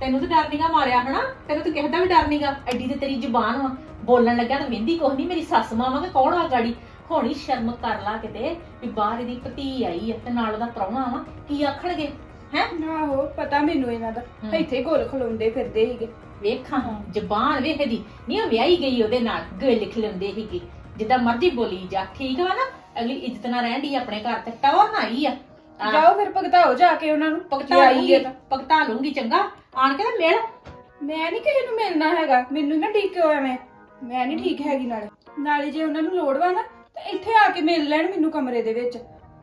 ਤੈਨੂੰ ਤਾਂ ਡਰ ਨੀਗਾ ਮਾਰਿਆ ਹਨਾ ਤੈਨੂੰ ਤਾਂ ਕਿਸੇ ਦਾ ਵੀ ਡਰ ਨੀਗਾ ਐਡੀ ਤੇ ਤੇਰੀ ਜ਼ੁਬਾਨ ਵਾ ਬੋਲਣ ਲੱਗਿਆ ਤਾਂ ਮਹਿੰਦੀ ਕੁਛ ਨਹੀਂ ਮੇਰੀ ਸੱਸ ਮਾਂ ਕਿ ਕੌਣ ਆ ਗਾੜੀ? ਹੋਣੀ ਸ਼ਰਮ ਕਰ ਲਾ ਕਿਤੇ ਵੀ ਬਾਹਰ ਇਹਦੀ ਭਤੀ ਆਈ ਆ ਤੇ ਨਾਲ ਉਹਦਾ ਪ੍ਰਾਹੁਣਾ ਵਾ ਕੀ ਆਖਣਗੇ ਹੈ? ਆਹੋ ਪਤਾ ਮੈਨੂੰ ਇਹਨਾਂ ਦਾ। ਇੱਥੇ ਗੋਲ ਖਲੋਂਦੇ ਫਿਰਦੇ ਸੀਗੇ। ਵੇਖਾਂ ਜ਼ਬਾਨ ਵੇਖਦੀ ਨਹੀਂ ਉਹ ਵਿਆਹੀ ਗਈ ਉਹਦੇ ਨਾਲ ਗੱਲ ਲਿਖ ਲੈਂਦੇ ਸੀਗੇ। ਜਿੱਦਾਂ ਮਰਜ਼ੀ ਬੋਲੀ ਜਾ ਠੀਕ ਵਾ ਨਾ? ਅਗਲੀ ਇੱਜ਼ਤ ਨਾਲ ਰਹਿੰਦੀ ਆਪਣੇ ਘਰ ਤੇ ਟੌਰ ਨਾ ਆਈ ਆ। ਆ, ਜਾਓ ਫਿਰ ਭਗਤਾਓ ਜਾ ਕੇ ਉਹਨਾਂ ਨੂੰ ਭਗਤਾ ਜੇ ਆਈ ਲੂੰਗੀ ਹੈ ਤਾਂ। ਭਗਤਾ ਲੂੰਗੀ ਚੰਗਾ? ਆਣ ਕੇ ਨਾ ਮਿਲ। ਮੈਂ ਨਹੀਂ ਕਿਸੇ ਨੂੰ ਮਿਲਣਾ ਹੈਗਾ। ਮੈਨੂੰ ਨਾ ਠੀਕ ਹੋਇਆ ਮੈਂ। ਮੈਂ ਨਹੀਂ ਠੀਕ ਹੈਗੀ ਨਾਲੇ। ਨਾਲੇ ਜੇ ਉਹਨਾਂ ਨੂੰ ਲੋੜ ਵਾ ਨਾ ਤਾਂ ਇੱਥੇ ਆ ਕੇ ਮਿਲ ਲੈਣ ਮੈਨੂੰ ਕਮਰੇ ਦੇ ਵਿੱਚ।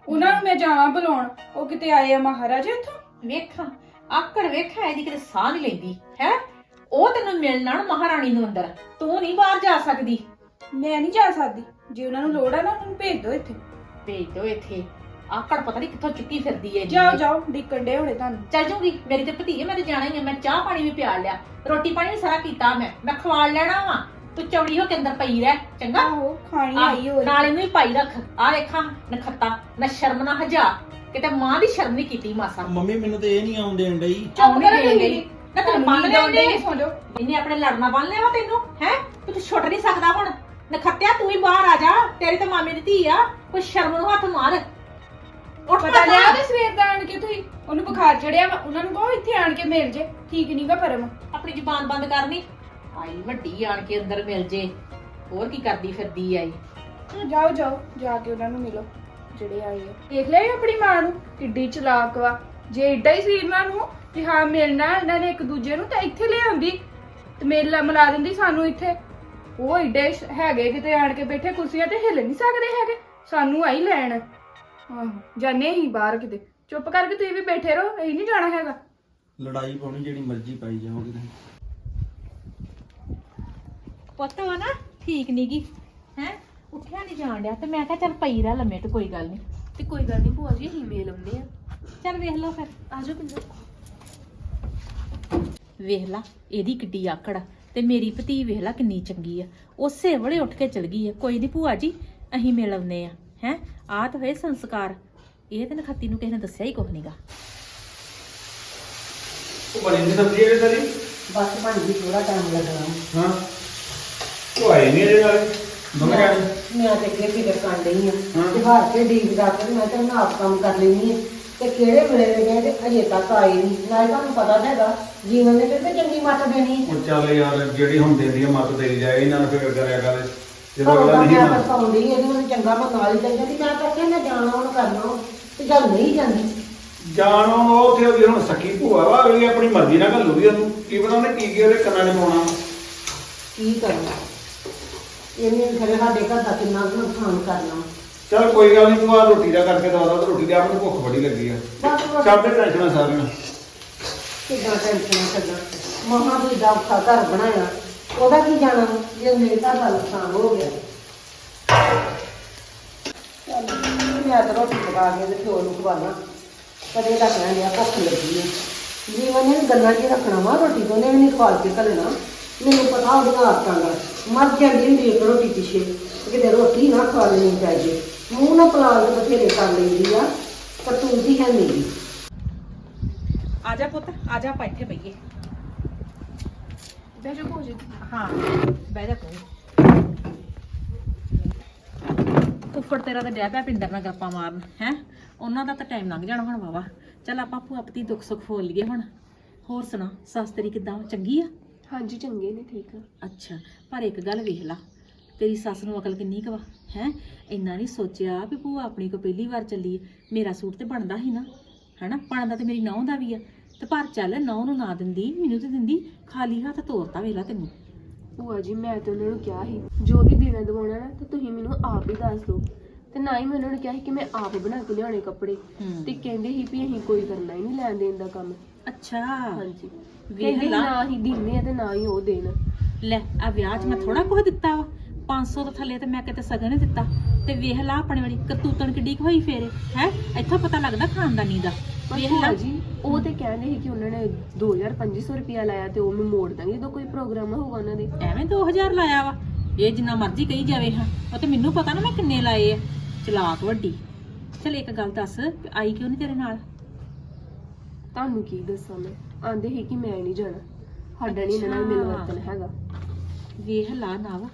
ਉਹਨਾਂ ਨੂੰ ਮੈਂ ਜਾਵਾਂ ਬੁਲਾਉਣ। ਉਹ ਕਿਤੇ ਆਏ ਆ ਮਹਾਰਾਜ ਇੱਥੋਂ। ਵੇਖਾਂ। ਆਕੜ ਵੇਖਾਂ ਇਹਦੀ ਕਿਤੇ ਸਾਹ ਨਹੀਂ ਲੈਂਦੀ ਹੈ? ਉਹ ਤੈਨੂੰ ਮਿਲਣ ਆਉਣ ਮਹਾਰਾਣੀ ਨੂੰ ਅੰਦਰ। ਤੂੰ ਨਹੀਂ ਬਾਹਰ ਜਾ ਸਕਦੀ। ਮੈਂ ਨਹੀਂ ਜਾ ਸਕਦੀ। ਜੇ ਉਹਨਾਂ ਨੂੰ ਲੋੜ ਆ ਨਾ ਉਹਨਾਂ ਨੂੰ ਭੇਜ ਦਿਓ ਇੱਥੇ। ਭੇਜ ਦਿਓ ਇੱਥੇ। ਆਕੜ ਪਤਾ ਨਹੀਂ ਕਿੱਥੋਂ ਚੁੱਕੀ ਫਿਰਦੀ ਹੈ ਜਾਓ ਜਾਓ ਡਿੱਕਣ ਡੇ ਹੋਣੇ ਤੁਹਾਨੂੰ। ਚੱਲ ਜੂਗੀ। ਮੇਰੀ ਤੇ ਭਤੀਏ ਮੈਂ ਤੇ ਜਾਣਾ ਹੀ ਆ। ਮੈਂ ਚਾਹ ਪਾਣੀ ਵੀ ਪਿਆ ਲਿਆ। ਰੋਟੀ ਪਾਣੀ ਵੀ ਸਾਰਾ ਕੀਤਾ ਮੈਂ। ਮੈਂ ਖਵਾ ਲੈਣਾ ਵਾ। ਤੂੰ ਚੌੜੀ ਹੋ ਕੇ ਅੰਦਰ ਪਈ ਰਹਿ। ਚੰਗਾ? ਆਹੋ ਖਾਣੀ ਆਈ ਹੋਈ ਨਾਲ ਇਹਨੂੰ ਹੀ ਪਾਈ ਰੱਖ। ਆ ਵੇਖਾਂ ਨਖੱਤਾ। ਨਾ ਸ਼ਰਮ ਨਾ ਹਜਾ। ਕਿਤੇ ਮਾਂ ਦੀ ਸ਼ਰਮ ਨਹੀਂ ਕੀਤੀ ਮਾਸਾ। ਮੰਮੀ ਮੈਨੂੰ ਤੇ ਇਹ ਨਹੀਂ ਆਉਣ ਦੇਣ ਡਈ। ਚੁੱਪ ਆਉਣੀ ਕਰੋ ਦੇਣ ਤੁਸੀਂ। ਡਈ। ਨਾ ਤੈਨੂੰ ਬੰਨ ਲਿਆ ਉਹਨੇ। ਸੌ ਜਾਓ ਇਹਨੇ ਆਪਣੇ ਲੜਨਾ ਬੰਨ ਲਿਆ ਵਾ ਤੈਨੂੰ ਹੈ? ਤੂੰ ਛੁੱਟ ਨਹੀਂ ਸਕਦਾ ਹੁਣ। ਨਖੱਤਿਆ ਤੂੰ ਹੀ ਬਾਹਰ ਆ ਜਾ। ਤੇਰੀ ਤਾਂ ਮਾਮੇ ਦੀ ਧੀ ਆ। ਕੋਈ ਸ਼ਰਮ ਨੂੰ ਹੱਥ ਮਾਰ। ਉੱਠ ਪਤਾ ਲਿਆ ਤੇ ਸਵੇਰ ਦਾ ਆਣ ਕੇ ਤੁਸੀਂ? ਉਹਨੂੰ ਬੁਖਾਰ ਚੜਿਆ ਵਾ। ਉਹਨਾਂ ਨੂੰ ਕਹੋ ਇੱਥੇ ਆਣ ਕੇ ਮਿਲ ਜੇ। ਠੀਕ ਨਹੀਂਗਾ ਪਰਮ। ਆਪਣੀ ਜ਼ੁਬਾਨ ਬੰਦ ਕਰਨੀ ਆਈ ਵੱਡੀ ਆਣ ਕੇ ਅੰਦਰ ਮਿਲ ਜੇ। ਹੋਰ ਕੀ ਕਰਦੀ ਫਿਰਦੀ ਆਈ। ਜਾਓ ਜਾਓ। ਜਾ ਕੇ ਉਹਨਾਂ ਨੂੰ ਮਿਲੋ ਜਿਹੜੇ ਆਏ ਆ। ਦੇਖ ਲਿਆ ਆਪਣੀ ਮਾਂ ਨੂੰ? ਕਿੱਡੀ ਚਲਾਕ ਵਾ। ਜੇ ਏਡਾ ਹੀ ਸੀ ਇਹਨਾਂ ਨੂੰ ਕਿ ਹਾਂ ਮਿਲਣਾ ਇਹਨਾਂ ਨੇ ਇੱਕ ਦੂਜੇ ਨੂੰ ਤਾਂ ਇੱਥੇ ਲੈ ਆਉਂਦੀ ਤੇ ਮੇਲਾ ਮਿਲਾ ਦਿੰਦੀ ਸਾਨੂੰ ਇੱਥੇ। ਉਹ ਏਡੇ ਸ਼- ਹੈਗੇ ਕਿਤੇ ਆਣ ਕੇ ਬੈਠੇ ਕੁਰਸੀਆਂ ਤੇ ਹਿੱਲ ਨਹੀਂ ਸਕਦੇ ਹੈਗੇ। ਸਾਨੂੰ ਆਈ ਲੈਣ। ਆਹੋ ਜਾਣੇ ਹੀ ਬਾਹਰ ਕਿਤੇ। ਚੁੱਪ ਕਰਕੇ ਤੁਸੀਂ ਵੀ ਬੈਠੇ ਰਹੋ ਅਸੀਂ ਨਹੀਂ ਜਾਣਾ ਹੈਗਾ। ਲੜਾਈ ਪਾਉਣੀ ਜਿਹੜੀ ਮਰਜ਼ੀ ਪਾਈ ਜਾਓਗੇ ਤੁਸੀਂ। ਪੁੱਤ ਵਾ ਨਾ ਠੀਕ ਨੀਗੀ ਹੈ? ਉੱਠਿਆ ਨਹੀਂ ਜਾਣ ਡਿਆ ਤੇ ਮੈਂ ਕਿਹਾ ਚੱਲ ਪਈ ਰਹਿ ਲੰਮੇ ਤੇ ਕੋਈ ਗੱਲ ਨਹੀਂ ਤੇ ਕੋਈ ਗੱਲ ਨਹੀਂ ਭੂਆ ਜੀ ਅਸੀਂ ਮੇਲ ਆਉਂਦੇ ਆ। ਚੱਲ ਵੇਖ ਲਓ ਫਿਰ। ਆਜੋ ਪਿੰਦਰ ਵੇਖ ਲਾ ਇਹਦੀ ਕਿੱਡੀ ਆਕੜ ਆ ਤੇ ਮੇਰੀ ਭਤੀ ਵੇਖ ਲਾ ਕਿੰਨੀ ਚੰਗੀ ਆ। ਉਸੇ ਵੇਲੇ ਉੱਠ ਕੇ ਚਲ ਗਈ ਆ। ਕੋਈ ਨਹੀਂ ਭੂਆ ਜੀ ਅਸੀਂ ਮਿਲ ਆਉਂਦੇ ਆ ਹੈ? ਆਹ ਤਾਂ ਹੋਏ ਸੰਸਕਾਰ। ਇਹ ਤੇ ਨਖੱਤੀ ਨੂੰ ਕਿਸੇ ਨੇ ਦੱਸਿਆ ਹੀ ਕੁਝ ਨਹੀਂਗਾ ਉਹ ਬਣੀ ਨਹੀਂ ਸਬਜ਼ੀ ਇਹਦੇ ਸਾਰੀ ਬਸ ਬਣ ਗਈ ਥੋੜਾ ਟਾਈਮ ਲੱਗਣਾ। ਹਾਂ। ਉਹ ਆਏ ਨਹੀਂ ਇਹਦੇ ਨਾਲ ਦੋਵੇਂ ਜਾਣੇ ਮੈਂ ਤੇ ਅੱਗੇ ਫਿਕਰ ਕਰ ਰਹੀ ਹਾਂ। ਤੇ ਹਾਰ ਕੇ ਡੀਕ ਦਾ ਕੇ ਮੈਂ ਤਾਂ ਆਪ ਕੰਮ ਕਰ ਲੈਣੀ ਹੈ ਤੇ ਕਿਹੜੇ ਵੇਲੇ ਦੇ ਗਏ ਤੇ ਅਜੇ ਤੱਕ ਆਏ ਨਹੀਂ ਨਾਲੇ ਤੁਹਾਨੂੰ ਪਤਾ ਤਾਂ ਹੈਗਾ ਜੀਵਨ ਨੇ ਕਿਤੇ ਚੰਗੀ ਮੱਤ ਦੇਣੀ ਹੈ। ਉਹ ਚੱਲ ਯਾਰ ਜਿਹੜੀ ਹੁਣ ਦਿੰਦੀ ਆ ਮੱਤ ਦੇਈ ਜਾਏ ਇਹਨਾਂ ਨੂੰ ਫਿਕਰ ਕਰਿਆ ਕਰ। ਜਦੋਂ ਅਗਲਾ ਨਹੀਂ ਮੈਂ ਮੰਨਦਾ। ਪਛਤਾਉਂਦੀ ਇਹਦੀ ਮੈਨੂੰ ਚੰਗਾ ਮੈਂ ਨਾਲ ਹੀ ਚੱਲ ਜਾਂਦੀ। ਮੈਂ ਤਾਂ ਕਿਹਾ ਮੈਂ ਜਾਣਾ ਹੁਣ ਕਰਨਾ ਤੇ ਜਦ ਨਹੀਂ ਜਾਂਦੀ। ਜਾਣੋ ਉਹ ਉੱਥੇ ਉਹਦੀ ਹੁਣ ਸੱਕੀ ਭੂਆ ਵਾ ਅਗਲੀ ਆਪਣੀ ਮਰਜ਼ੀ ਨਾਲ ਘੱਲੂਗੀ ਉਹਨੂੰ। ਕੀ ਪਤਾ ਉਹਨੇ ਕੀ ਕੀ ਉਹਦੇ ਕੰਨਾਂ 'ਚ ਪਾਉਣਾ। ਕੀ ਕਰਨਾ ਇਹਨੇ ਖਰੇ ਸਾਡੇ ਘਰ ਦਾ ਕਿੰਨਾ ਕੁ ਨੁਕਸਾਨ ਕਰਨਾ। ਚੱਲ ਕੋਈ ਗੱਲ ਨਹੀਂ ਤੂੰ ਆ ਰੋਟੀ ਦਾ ਕਰਕੇ ਦਵਾ ਦਾ ਰੋਟੀ ਦੀ ਆਪ ਨੂੰ ਭੁੱਖ ਬੜੀ ਲੱਗੀ ਆ। ਬਸ ਸਭ ਦੇ ਟੈਨਸ਼ਨ ਸਾਰਿਆਂ ਕਿੱਦਾਂ ਟੈਨਸ਼ਨ ਮਹਾਂ ਦਾ ਔਖਾ ਘਰ ਬਣਾਇਆ। ਉਹਦਾ ਕੀ ਜਾਣਾ ਜੇ ਮੇਰੇ ਘਰ ਦਾ ਨੁਕਸਾਨ ਹੋ ਗਿਆ। ਚੱਲ ਮੈਂ ਤਾਂ ਰੋਟੀ ਪਕਾ ਕੇ ਤੇ ਪਿਓ ਨੂੰ ਖਵਾਣਾ ਕਦੇ ਦਾ ਕਹਿਣ ਲਿਆ ਭੁੱਖ ਲੱਗੀ ਹੈ ਜੀਵਨ ਨੇ ਗੱਲਾਂ ਹੀ ਰੱਖਣਾ ਵਾ ਰੋਟੀ ਤੋਂ ਨੇ ਵੀ ਨਹੀਂ ਖਵਾਲ ਕੇ ਘੱਲਣਾ। ਮੈਨੂੰ ਪਤਾ ਉਹਦੀਆਂ ਆਦਤਾਂ ਦਾ ਮਰ ਜਾਂਦੀ ਹੁੰਦੀ ਇੱਕ ਰੋਟੀ ਪਿੱਛੇ। ਕਿਤੇ ਰੋਟੀ ਨਾ ਖਾ ਲੈਣੀ ਚਾਹੀਦੀ ਮੂੰਹ ਨਾ ਪਲਾਲ ਤੇ ਬਥੇਰੇ ਕਰ ਲੈਂਦੀ ਆ ਪਰ ਤੂੰ ਹੀ ਹੈ ਨਹੀਂ ਆ ਜਾ ਪੁੱਤ ਆ ਜਾ ਆਪਾਂ ਇੱਥੇ ਬਈਏ। ਬਹਿ ਜਾ ਭੂਆ ਜੀ ਹਾਂ ਬਹਿ ਜਾ ਤੂੰ। ਫੁੱਫੜ ਤੇਰਾ ਤਾਂ ਡਿਆ ਪਿਆ ਪਿੰਦਰ ਨਾਲ ਗੱਪਾਂ ਮਾਰਨ ਹੈ? ਉਹਨਾਂ ਦਾ ਤਾਂ ਟਾਈਮ ਲੰਘ ਜਾਣਾ ਹੁਣ ਵਾਵਾ ਚੱਲ ਆਪਾਂ ਭੂਆ ਪਤੀ ਦੁੱਖ ਸੁੱਖ ਫੋਲ ਲਈਏ ਹੁਣ। ਹੋਰ ਸੁਣਾ ਸੱਸ ਤੇਰੀ ਕਿੱਦਾਂ? ਚੰਗੀ ਆ? ਹਾਂਜੀ ਚੰਗੇ ਨੇ ਠੀਕ ਆ। ਅੱਛਾ ਪਰ ਇੱਕ ਗੱਲ ਵੇਖ ਲਾ। ਤੇਰੀ ਸੱਸ ਨੂੰ ਅਕਲ ਕਿੰਨੀ ਕੁ ਵਾ ਹੈ? ਇੰਨਾ ਨਹੀਂ ਸੋਚਿਆ ਵੀ ਭੂਆ ਆਪਣੀ ਕੋ ਪਹਿਲੀ ਵਾਰ ਚੱਲੀ ਹੈ। ਮੇਰਾ ਸੂਟ ਤੇ ਬਣਦਾ ਸੀ ਨਾ ਹੈਨਾ? ਬਣਦਾ ਤੇ ਮੇਰੀ ਨੌਂ ਦਾ ਵੀ ਆ। ਤੇ ਪਰ ਚੱਲ ਨੌਂ ਨੂੰ ਨਾ ਦਿੰਦੀ ਮੈਨੂੰ ਤੇ ਦਿੰਦੀ ਖਾਲੀ ਹੱਥ ਤੋਰਤਾ ਵੇਲਾ ਤੈਨੂੰ। ਭੂਆ ਜੀ ਮੈਂ ਤਾਂ ਉਹਨਾਂ ਨੂੰ ਕਿਹਾ ਸੀ ਜੋ ਵੀ ਦੇਣਾ ਦਵਾਉਣਾ ਨਾ ਤੇ ਤੁਸੀਂ ਮੈਨੂੰ ਆਪ ਹੀ ਦੱਸ ਦਿਓ। ਤੇ ਨਾ ਹੀ ਮੈਂ ਉਹਨਾਂ ਨੂੰ ਕਿਹਾ ਸੀ ਕਿ ਮੈਂ ਆਪ ਬਣਾ ਕੇ ਲਿਆਉਣੇ ਕੱਪੜੇ। ਹੂੰ। ਤੇ ਕਹਿੰਦੇ ਸੀ ਵੀ ਅਸੀਂ ਕੋਈ ਕਰਨਾ ਹੀ ਨਹੀਂ ਲੈਣ ਦੇਣ ਦਾ ਕੰਮ। ਅੱਛਾ। ਹਾਂਜੀ। ਵੇਖ ਕਹਿੰਦੇ ਸੀ ਲਾ। ਨਾ ਹੀ ਦਿੰਨੇ ਆ ਤੇ ਨਾ ਹੀ ਉਹ ਦੇਣ। ਲੈ ਆ ਵਿਆਹ 'ਚ ਮੈਂ ਥੋੜਾ ਕੁਝ ਦਿੱਤਾ ਵਾ। 500 ਤੋਂ ਥੱਲੇ ਤੇ ਮੈਂ ਕਿਤੇ ਸਗਨ ਨਹੀਂ ਦਿੱਤਾ। ਤੇ ਵੇਖ ਲਾ ਆਪਣੇ ਵਾਲੀ ਕਰਤੂਤਣ ਕਿੱਡੀ ਕੁ ਹੋਈ ਫੇਰੇ। ਹੈ? ਇੱਥੋਂ ਪਤਾ ਲੱਗਦਾ ਖਾਨਦਾਨੀ ਦਾ। ਪਰ ਵੇਖ ਭੂਆ ਲਾ ਜੀ ਉਹ ਤੇ ਕਹਿੰਦੇ ਸੀ ਕਿ ਉਹਨਾਂ ਨੇ 2500 ਰੁਪਿਆ ਲਾਇਆ ਤੇ ਉਹ ਮੈਂ ਮੋੜ ਦਾਂਗੀ ਜਦੋਂ ਕੋਈ ਪ੍ਰੋਗਰਾਮ ਹੋਊਗਾ ਉਹਨਾਂ ਦੇ। ਐਵੇਂ 2000 ਲਾਇਆ ਵਾ। ਇਹ ਜਿੰਨਾ ਮਰਜ਼ੀ ਕਹੀ ਜਾਵੇ ਹਾਂ। ਉਹ ਤੇ ਮੈਨੂੰ ਪਤਾ ਨਾ ਮੈਂ ਕਿੰਨੇ ਲਾਏ ਆ। ਚਲਾਕ ਵੱਡੀ। ਚਲ ਇੱਕ ਗੱਲ ਦੱਸ ਵੀ ਆਈ ਕਿਉਂ ਨਹੀਂ ਤੇਰੇ ਨਾਲ? ਤੁਹਾਨੂੰ ਕੀ ਦੱਸਾਂ ਮੈਂ? ਆਂਦੇ ਸੀ ਕਿ ਮੈਂ ਨਹੀਂ ਜਾਣਾ। ਸਾਡਾ ਨਹੀਂ ਇਹਨਾਂ ਨਾਲ ਮਿਲ ਵਰਤਨ ਹੈਗਾ। ਵੇਖ ਲਾ ਨਾ ਵਾ।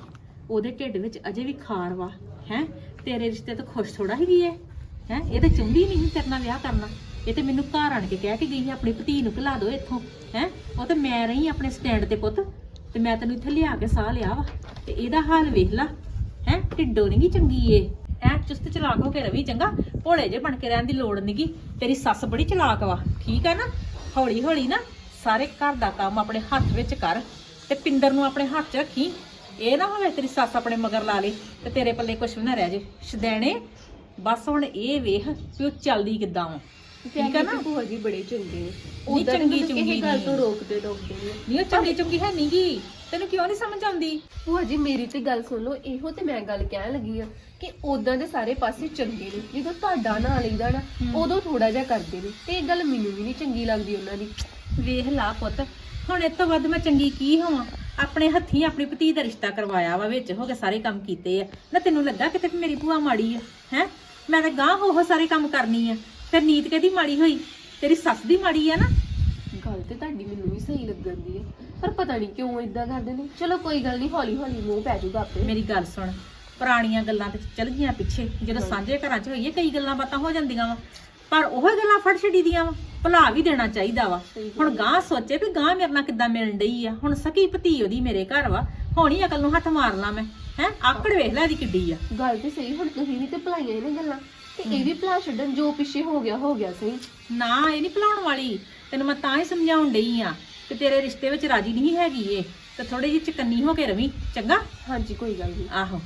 ਉਹਦੇ ਢਿੱਡ ਵਿੱਚ ਅਜੇ ਵੀ ਖਾਰ ਵਾ, ਹੈ? ਤੇਰੇ ਰਿਸ਼ਤੇ ਤੋਂ ਖੁਸ਼ ਥੋੜਾ ਹੀ ਵੀ ਹੈ ਹੈ? ਇਹ ਤਾਂ ਚਾਹੁੰਦੀ ਨਹੀਂ ਸੀ ਤੇਰੇ ਨਾਲ ਵਿਆਹ ਕਰਨਾ। ਇਹ ਤੇ ਮੈਨੂੰ ਘਰ ਆਣ ਕੇ ਕਹਿ ਕੇ ਗਈ ਸੀ, ਆਪਣੀ ਭਤੀ ਨੂੰ ਘਲਾ ਦਿਓ ਇੱਥੋਂ, ਹੈ? ਉਹ ਤੇ ਮੈਂ ਰਹੀ ਆਪਣੇ ਸਟੈਂਡ ਤੇ ਪੁੱਤ, ਤੇ ਮੈਂ ਤੈਨੂੰ ਇੱਥੇ ਲਿਆ ਕੇ ਸਾਹ ਲਿਆ ਵਾ। ਤੇ ਇਹਦਾ ਹਾਲ ਵੇਖ ਲਾ, ਹੈ? ਢਿੱਡੋ ਨਹੀਂ ਚੰਗੀ ਏ ਐ ਚੁਸਤ ਚਲਾਕ ਹੋ ਕੇ ਰਵੀ ਚੰਗਾ, ਭੋਲੇ ਜੇ ਬਣ ਕੇ ਰਹਿਣ ਦੀ ਲੋੜ ਨਹੀਂਗੀ ਤੇਰੀ ਸੱਸ ਬੜੀ ਚਲਾਕ ਵਾ, ਠੀਕ ਆ ਨਾ? ਹੌਲੀ ਹੌਲੀ ਨਾ ਸਾਰੇ ਘਰ ਦਾ ਕੰਮ ਆਪਣੇ ਹੱਥ ਵਿੱਚ ਕਰ, ਤੇ ਪਿੰਦਰ ਨੂੰ ਆਪਣੇ ਹੱਥ 'ਚ ਰੱਖੀ ਇਹ ਨਾ ਹੋਵੇ ਤੇਰੀ ਸੱਸ ਆਪਣੇ ਮਗਰ ਲਾ ਲੇ ਤੇ ਤੇਰੇ ਪੱਲੇ ਕੁਛ ਵੀ ਨਾ ਰਹਿ ਜੇ। ਸ਼ਦੈਣੇ ਬਸ ਹੁਣ ਇਹ ਵੇਖ ਵੀ ਉਹ ਚੱਲਦੀ ਕਿੱਦਾਂ ਵਾ। ਠੀਕ ਆ ਨਾ? ਭੂਆ ਜੀ ਬੜੇ ਚੰਗੇ ਨੇ। ਉਦਾਂ ਚੰਗੀ ਚੰਗੀ ਗੱਲ। ਤੋਂ ਰੋਕਦੇ ਟੋਕਦੇ ਨੇ। ਨਹੀਂ ਉਹ ਚੰਗੀ ਚੰਗੀ ਹੈ ਨਹੀਂਗੀ ਤੈਨੂੰ ਕਿਉਂ ਨਹੀਂ ਸਮਝ ਆਉਂਦੀ? ਭੂਆ ਜੀ ਮੇਰੀ ਤੇ ਗੱਲ ਸੁਣ ਲਓ ਇਹੋ ਤੇ ਮੈਂ ਗੱਲ ਕਹਿਣ ਲੱਗੀ ਆ ਕਿ ਉਦਾਂ ਦੇ ਸਾਰੇ ਪਾਸੇ ਚੰਗੇ ਨੇ। ਜਦੋਂ ਤੁਹਾਡਾ ਨਾਂ ਲਈਦਾ ਨਾ ਉਦੋਂ ਥੋੜਾ ਜਿਹਾ ਕਰਦੇ ਨੇ। ਤੇ ਇਹ ਗੱਲ ਮੈਨੂੰ ਵੀ ਨਹੀਂ ਚੰਗੀ ਲੱਗਦੀ ਉਹਨਾਂ ਦੀ। ਵੇਖ ਲਾ ਪੁੱਤ ਹੁਣ ਇਹ ਤੋਂ ਵੱਧ ਮੈਂ ਚੰਗੀ ਕੀ ਹੋਵਾਂ? ਆਪਣੇ ਹੱਥੀਂ ਆਪਣੀ ਭਤੀ ਦਾ ਰਿਸ਼ਤਾ ਕਰਵਾਇਆ ਵਾ ਵਿੱਚ ਹੋ ਕੇ ਸਾਰੇ ਕੰਮ ਕੀਤੇ ਆ। ਨਾ ਤੈਨੂੰ ਲੱਗਾ ਕਿਤੇ ਵੀ ਮੇਰੀ ਭੂਆ ਮਾੜੀ ਆ? ਹੈ? ਮੈਂ ਤਾਂ ਗਾਂ ਹੋ ਹੋ ਸਾਰੇ ਕੰਮ ਕਰਨੀ ਆ। ਫਿਰ ਨੀਤ ਕਿਹਦੀ ਮਾੜੀ ਹੋਈ? ਤੇਰੀ ਸੱਸ ਦੀ ਮਾੜੀ ਆ ਨਾ? ਗੱਲ ਤੇ ਤੁਹਾਡੀ ਮੈਨੂੰ ਵੀ ਸਹੀ ਲੱਗਣ ਦੀ ਹੈ ਪਰ ਪਤਾ ਨਹੀਂ ਕਿਉਂ ਇਦਾਂ ਕਰਦੇ ਨੇ। ਚਲੋ ਕੋਈ ਗੱਲ ਨਹੀਂ ਹੌਲੀ ਹੌਲੀ ਮੂੰਹ ਪੈ ਜਾਊਗਾ ਆਪੇ। ਮੇਰੀ ਗੱਲ ਸੁਣ ਪੁਰਾਣੀਆਂ ਗੱਲਾਂ ਤੇ ਚੱਲ ਗਈਆਂ ਪਿੱਛੇ। ਜਦੋਂ ਸਾਂਝੇ ਘਰਾਂ 'ਚ ਹੋਈਏ ਕਈ ਗੱਲਾਂ ਬਾਤਾਂ ਹੋ ਜਾਂਦੀਆਂ ਵਾ। ਪਰ ਉਹ ਗੱਲਾਂ ਫੜ ਛੱਡੀ ਦੀਆਂ ਵਾ ਭੁਲਾ ਵੀ ਦੇਣਾ ਚਾਹੀਦਾ ਵਾ। ਹੁਣ ਗਾਂ ਸੋਚੇ ਵੀ ਗਾਂ ਮੇਰੇ ਨਾਲ ਕਿੱਦਾਂ ਮਿਲਣ ਡਈ ਆ। ਹੁਣ ਸਕੀ ਭਤੀ ਉਹਦੀ ਮੇਰੇ ਘਰ ਵਾ ਹੋਣੀ ਅਕਲ ਨੂੰ ਹੱਥ ਮਾਰ ਲਾਂ ਮੈਂ ਹੈ? ਆਕੜ ਵੇਖ ਲੈ ਇਹਦੀ ਕਿੱਡੀ ਆ। ਗੱਲ ਤੇ ਸਹੀ ਹੁਣ ਤੁਸੀਂ ਵੀ ਤੇ ਭਲਾਈਆਂ ਇਹ ਨੇ ਗੱਲਾਂ। ਤੇ ਇਹ ਵੀ ਭਲਾ ਛੱਡਣ ਜੋ ਪਿੱਛੇ ਹੋ ਗਿਆ ਹੋ ਗਿਆ ਸਹੀ। ਨਾ ਇਹ ਨਹੀਂ ਭੁਲਾਉਣ ਵਾਲੀ। ਤੈਨੂੰ ਮੈਂ ਤਾਂ ਹੀ ਸਮਝਾਉਣ ਡਈ ਆ ਕਿ ਤੇਰੇ ਰਿਸ਼ਤੇ ਵਿੱਚ ਰਾਜੀ ਨਹੀਂ ਹੈਗੀ ਏ ਤੇ ਥੋੜੀ ਜਿਹੀ ਚਕੰਨੀ ਹੋ ਕੇ ਰਵੀ ਚੰਗਾ? ਹਾਂਜੀ ਕੋਈ ਗੱਲ ਨਹੀਂ ਆਹੋ।